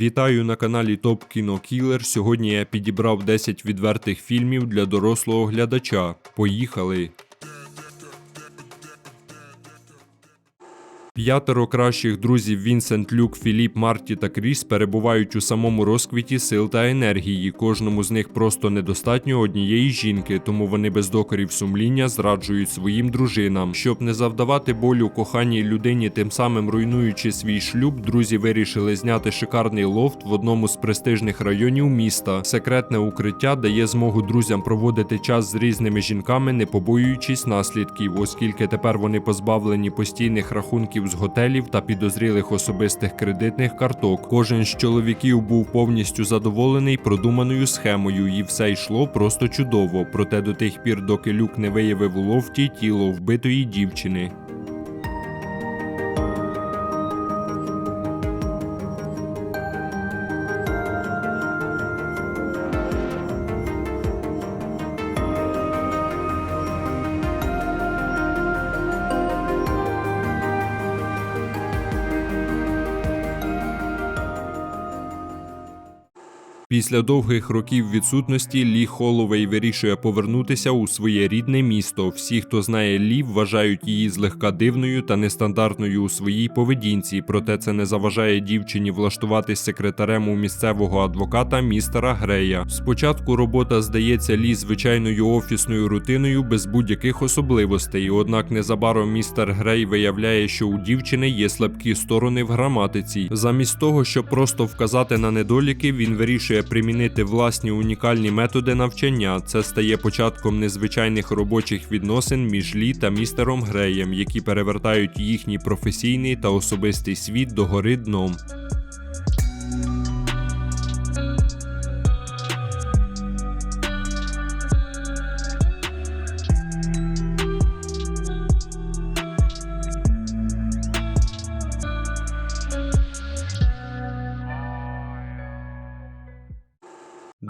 Вітаю на каналі Топ Кіно Кілер. Сьогодні я підібрав 10 відвертих фільмів для дорослого глядача. Поїхали! П'ятеро кращих друзів Вінсент, Люк, Філіп, Марті та Кріс перебувають у самому розквіті сил та енергії. Кожному з них просто недостатньо однієї жінки, тому вони без докорів сумління зраджують своїм дружинам. Щоб не завдавати болю коханій людині, тим самим руйнуючи свій шлюб, друзі вирішили зняти шикарний лофт в одному з престижних районів міста. Секретне укриття дає змогу друзям проводити час з різними жінками, не побоюючись наслідків, оскільки тепер вони позбавлені постійних рахунків з готелів та підозрілих особистих кредитних карток. Кожен з чоловіків був повністю задоволений продуманою схемою, і все йшло просто чудово. Проте до тих пір, доки люк не виявив у лофті тіло вбитої дівчини. Після довгих років відсутності Лі Холовей вирішує повернутися у своє рідне місто. Всі, хто знає Лі, вважають її злегка дивною та нестандартною у своїй поведінці. Проте це не заважає дівчині влаштуватись секретарем у місцевого адвоката містера Грея. Спочатку робота здається Лі звичайною офісною рутиною без будь-яких особливостей. Однак незабаром містер Грей виявляє, що у дівчини є слабкі сторони в граматиці. Замість того, щоб просто вказати на недоліки, він вирішує примінити власні унікальні методи навчання. Це стає початком незвичайних робочих відносин між Лі та містером Греєм, які перевертають їхній професійний та особистий світ догори дном.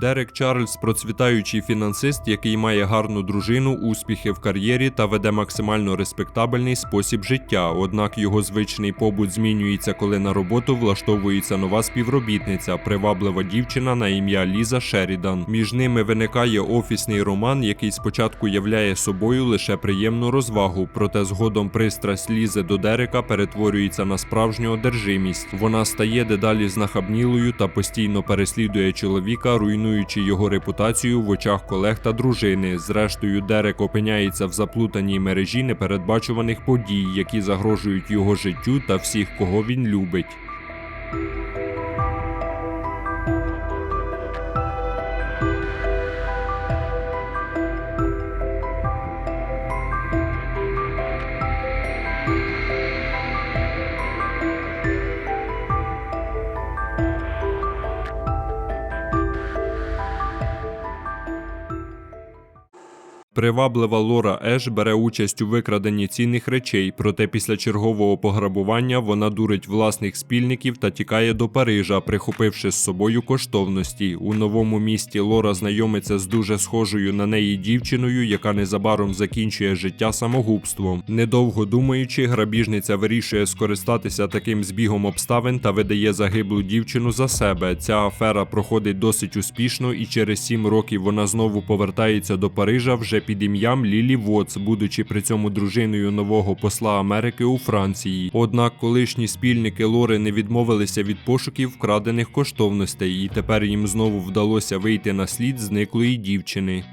Дерек Чарльз процвітаючий фінансист, який має гарну дружину, успіхи в кар'єрі та веде максимально респектабельний спосіб життя. Однак його звичний побут змінюється, коли на роботу влаштовується нова співробітниця, приваблива дівчина на ім'я Ліза Шерідан. Між ними виникає офісний роман, який спочатку являє собою лише приємну розвагу, проте згодом пристрасть Лізи до Дерека перетворюється на справжню одержимість. Вона стає дедалі знахабнілою та постійно переслідує чоловіка, руйнуючи його репутацію в очах колег та дружини. Зрештою, Дерек опиняється в заплутаній мережі непередбачуваних подій, які загрожують його життю та всіх, кого він любить. Приваблива Лора Еш бере участь у викраденні цінних речей, проте після чергового пограбування вона дурить власних спільників та тікає до Парижа, прихопивши з собою коштовності. У новому місті Лора знайомиться з дуже схожою на неї дівчиною, яка незабаром закінчує життя самогубством. Недовго думаючи, грабіжниця вирішує скористатися таким збігом обставин та видає загиблу дівчину за себе. Ця афера проходить досить успішно, і через сім років вона знову повертається до Парижа вже під ім'ям Лілі Вотс, будучи при цьому дружиною нового посла Америки у Франції. Однак колишні спільники Лори не відмовилися від пошуків вкрадених коштовностей, і тепер їм знову вдалося вийти на слід зниклої дівчини.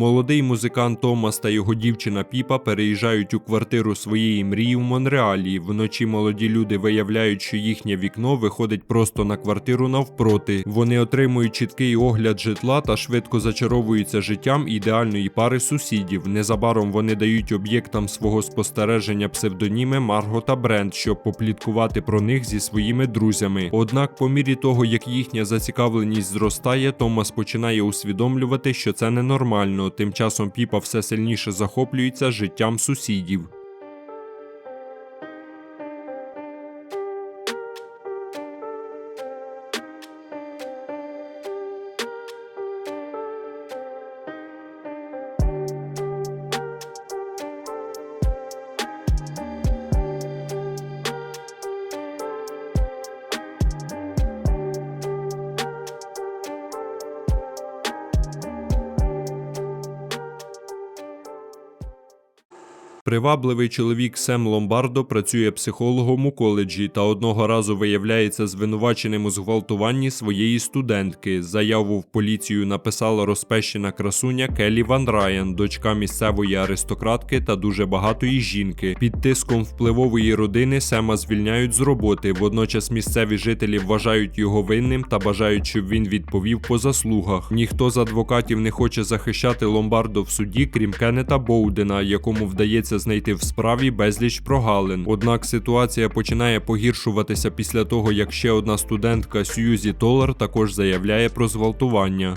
Молодий музикант Томас та його дівчина Піпа переїжджають у квартиру своєї мрії в Монреалі. Вночі молоді люди виявляють, що їхнє вікно виходить просто на квартиру навпроти. Вони отримують чіткий огляд житла та швидко зачаровуються життям ідеальної пари сусідів. Незабаром вони дають об'єктам свого спостереження псевдоніми Марго та Брент, щоб попліткувати про них зі своїми друзями. Однак, по мірі того, як їхня зацікавленість зростає, Томас починає усвідомлювати, що це ненормально. Тим часом Піпа все сильніше захоплюється життям сусідів. Привабливий чоловік Сем Ломбардо працює психологом у коледжі та одного разу виявляється звинуваченим у зґвалтуванні своєї студентки. Заяву в поліцію написала розпещена красуня Келі Ван Райан, дочка місцевої аристократки та дуже багатої жінки. Під тиском впливової родини Сема звільняють з роботи. Водночас місцеві жителі вважають його винним та бажають, щоб він відповів по заслугах. Ніхто з адвокатів не хоче захищати Ломбардо в суді, крім Кеннета Боудена, якому вдається знайти в справі безліч прогалин. Однак ситуація починає погіршуватися після того, як ще одна студентка Сьюзі Толар також заявляє про зґвалтування.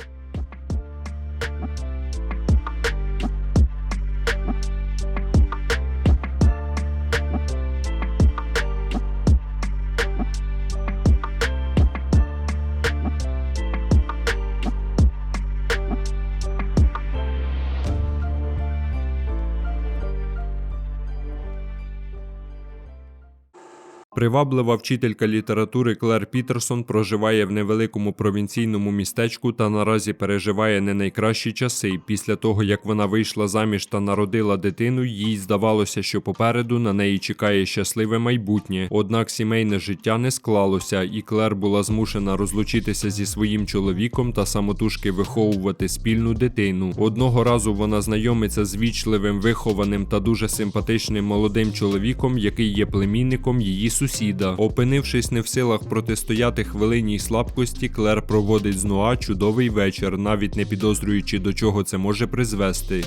Приваблива вчителька літератури Клер Пітерсон проживає в невеликому провінційному містечку та наразі переживає не найкращі часи. Після того, як вона вийшла заміж та народила дитину, їй здавалося, що попереду на неї чекає щасливе майбутнє. Однак сімейне життя не склалося, і Клер була змушена розлучитися зі своїм чоловіком та самотужки виховувати спільну дитину. Одного разу вона знайомиться з вічливим, вихованим та дуже симпатичним молодим чоловіком, який є племінником її сусіда. Опинившись не в силах протистояти хвилинній слабкості, Клер проводить з Нуа чудовий вечір, навіть не підозрюючи до чого це може призвести.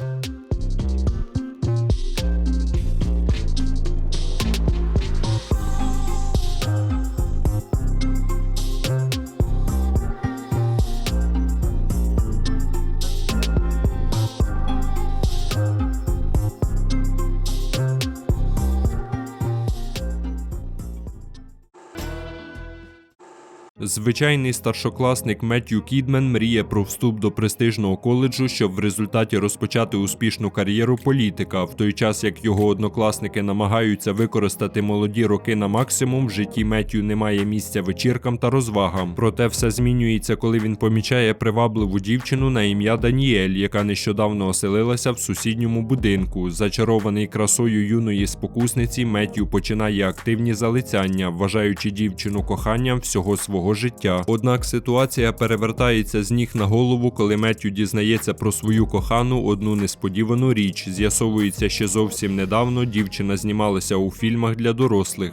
Звичайний старшокласник Меттью Кідмен мріє про вступ до престижного коледжу, щоб в результаті розпочати успішну кар'єру політика, в той час як його однокласники намагаються використати молоді роки на максимум, в житті Меттью немає місця вечіркам та розвагам. Проте все змінюється, коли він помічає привабливу дівчину на ім'я Даніель, яка нещодавно оселилася в сусідньому будинку. Зачарований красою юної спокусниці, Меттью починає активні залицяння, вважаючи дівчину коханням всього свого життя. Однак ситуація перевертається з ніг на голову, коли Меттю дізнається про свою кохану одну несподівану річ. З'ясовується, ще зовсім недавно дівчина знімалася у фільмах для дорослих.